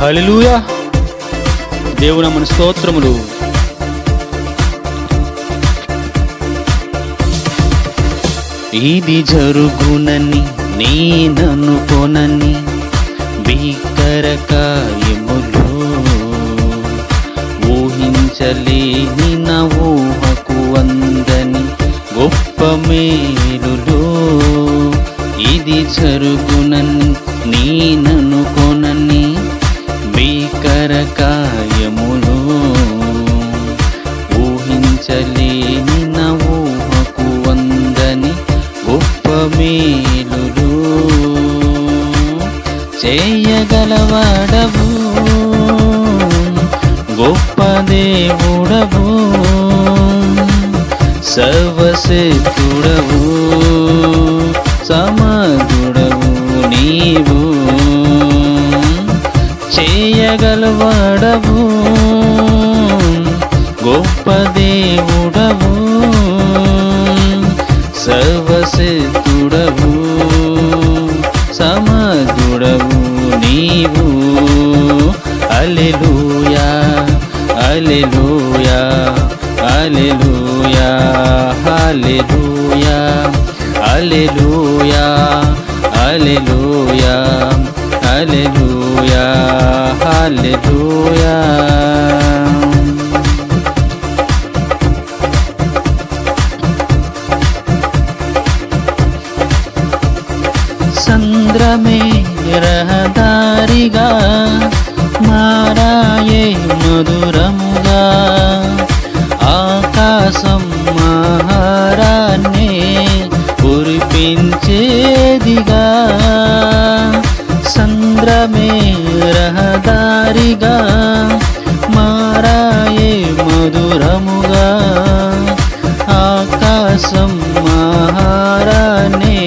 హల్లెలూయా. దేవునమ్మని మన స్తోత్రములు. ఇది జరుగునని నేననుకోనని భీకర కార్యములు ఊహించలేని నా ఊహకు అందని గొప్ప మేలులో. ఇది జరుగునని నేననుకోనని కరకాయములు కార్యములు ఊహించలేని నవూహకు వందని గొప్ప మేలులు చేయగలవాడవు. గొప్ప దేవుడవు. సర్వసిద్ధుడవు సమగుడవు నీవు. చేయగలవాడవు గొప్ప దేవుడవు. సర్వసిద్ధుడవు సమగుడవు నీవు. అలెలుయా అలెలుయా అలెలుయా అలెలుయా అలెలుయా అలెలుయా హల్లెలూయా సంద్రమే రహదారిగా మారాయే మధురముగా. ఆకాశం మధురముగా ఆకాశం మహారానే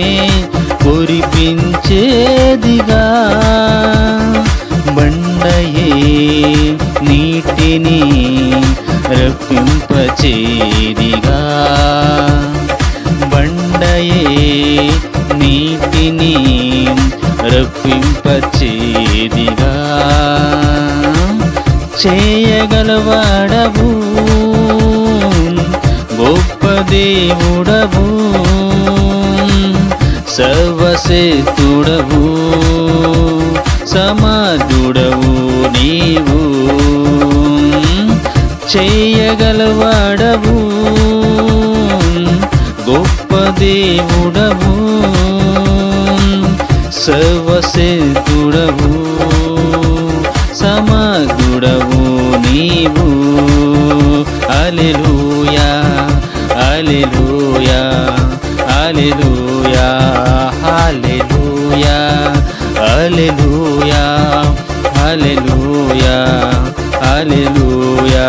కురిపించేదిగా. బండయే నీటిని రప్పింపచేదిగా. బండయే నీటిని రప్పింపచే చేయగలవాడవు. గొప్ప దేవుడవు. సర్వశక్తుడవు. సమాధుడవు నీవు. చేయగలవాడవు. గొప్ప దేవుడవు. సర్వశక్తుడవు. సమా నీవు. అలెలుయా అలెలుయా అలెలుయా హల్లెలూయా అలెలుయా అలెలుయా అలెలుయా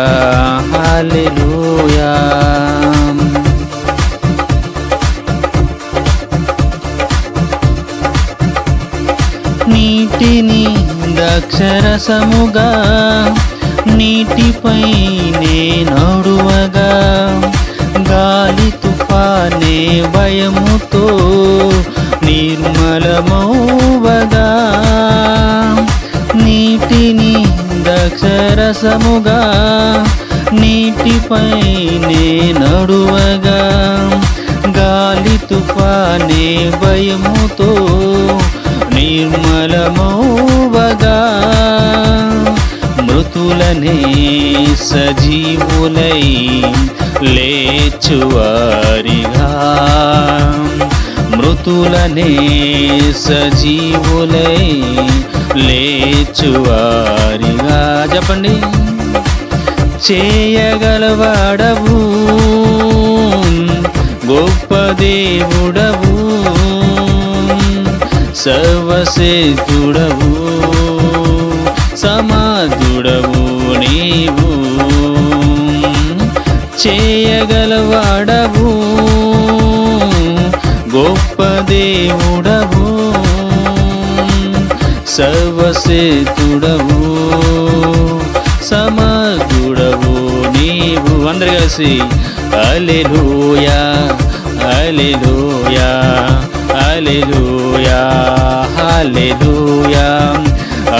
హల్లెలూయా. నీటిని దక్షరసముగా నీటిపై నడువగా గాలి తుఫానే భయముతో నిర్మలమౌవగా నీటిని దక్షరసముగా నీటిపై నడువగా గాలి తుఫానే భయముతో నిర్మలమౌవగా మృతులనే సజీవులై లేచువారిగా. మృతులనే సజీవులై లేచువారిగా. చెప్పండి చేయగలవాడవు గొప్ప దేవుడవు సర్వసేతుడవు సమాధుడవు నీవు. చేయగలవాడవు. గొప్ప దేవుడవు. సర్వసేతుడవు సమగుడవు నీవు. అందరు కలిసి అలెలుయా అలెలుయా అలెలుయా అలెలుయా